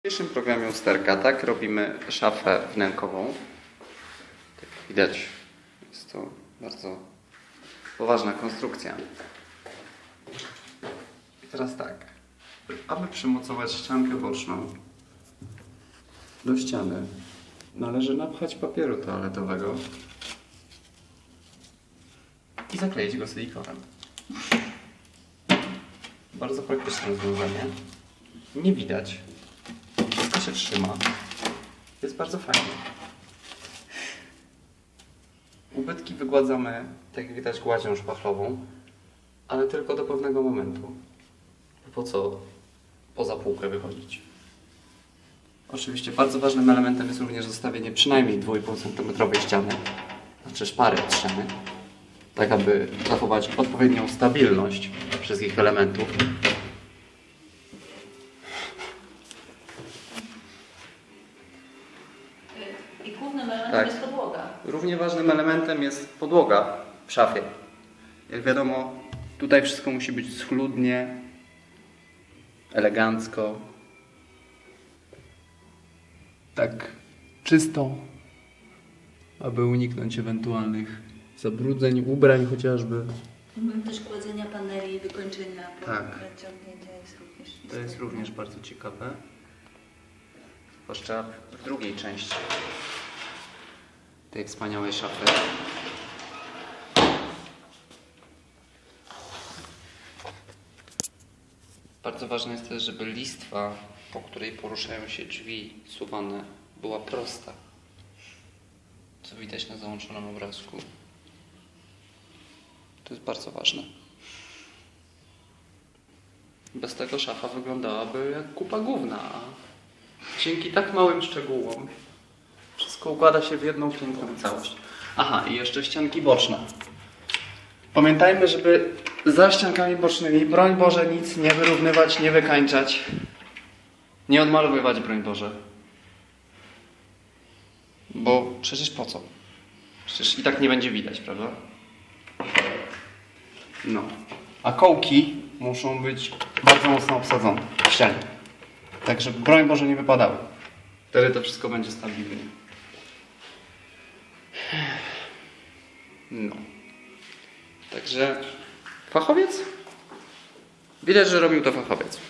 W dzisiejszym programie usterka, tak, robimy szafę wnękową. Jak widać, jest to bardzo poważna konstrukcja. I teraz tak, aby przymocować ściankę boczną do ściany, należy napchać papieru toaletowego i zakleić go silikonem. Bardzo praktyczne rozwiązanie. Nie widać. Wszystko się trzyma. Jest bardzo fajnie. Ubytki wygładzamy, tak jak widać, gładzią szpachlową, ale tylko do pewnego momentu. Po co poza półkę wychodzić? Oczywiście bardzo ważnym elementem jest również zostawienie przynajmniej 2,5 cm ściany, znaczy szpary ściany, tak aby zachować odpowiednią stabilność wszystkich elementów. I głównym elementem Tak. jest podłoga. Równie ważnym elementem jest podłoga w szafie. Jak wiadomo, tutaj wszystko musi być schludnie, elegancko. Tak czysto, aby uniknąć ewentualnych zabrudzeń, ubrań chociażby. Też kładzenia paneli i wykończenia Tak. ciągnięcia jest również To jest również bardzo ciekawe. Zwłaszcza w drugiej części tej wspaniałej szafy. Bardzo ważne jest też, żeby listwa, po której poruszają się drzwi suwane, była prosta. Co widać na załączonym obrazku. To jest bardzo ważne. Bez tego szafa wyglądałaby jak kupa gówna. Dzięki tak małym szczegółom wszystko układa się w jedną piękną całość. Aha, i jeszcze ścianki boczne. Pamiętajmy, żeby za ściankami bocznymi, broń Boże, nic nie wyrównywać, nie wykańczać. Nie odmalowywać, broń Boże. Bo przecież po co? Przecież i tak nie będzie widać, prawda? No. A kołki muszą być bardzo mocno obsadzone w ścianie. Tak, żeby broń Boże nie wypadały. Wtedy to wszystko będzie stabilnie. No. Także fachowiec? Widać, że robił to fachowiec.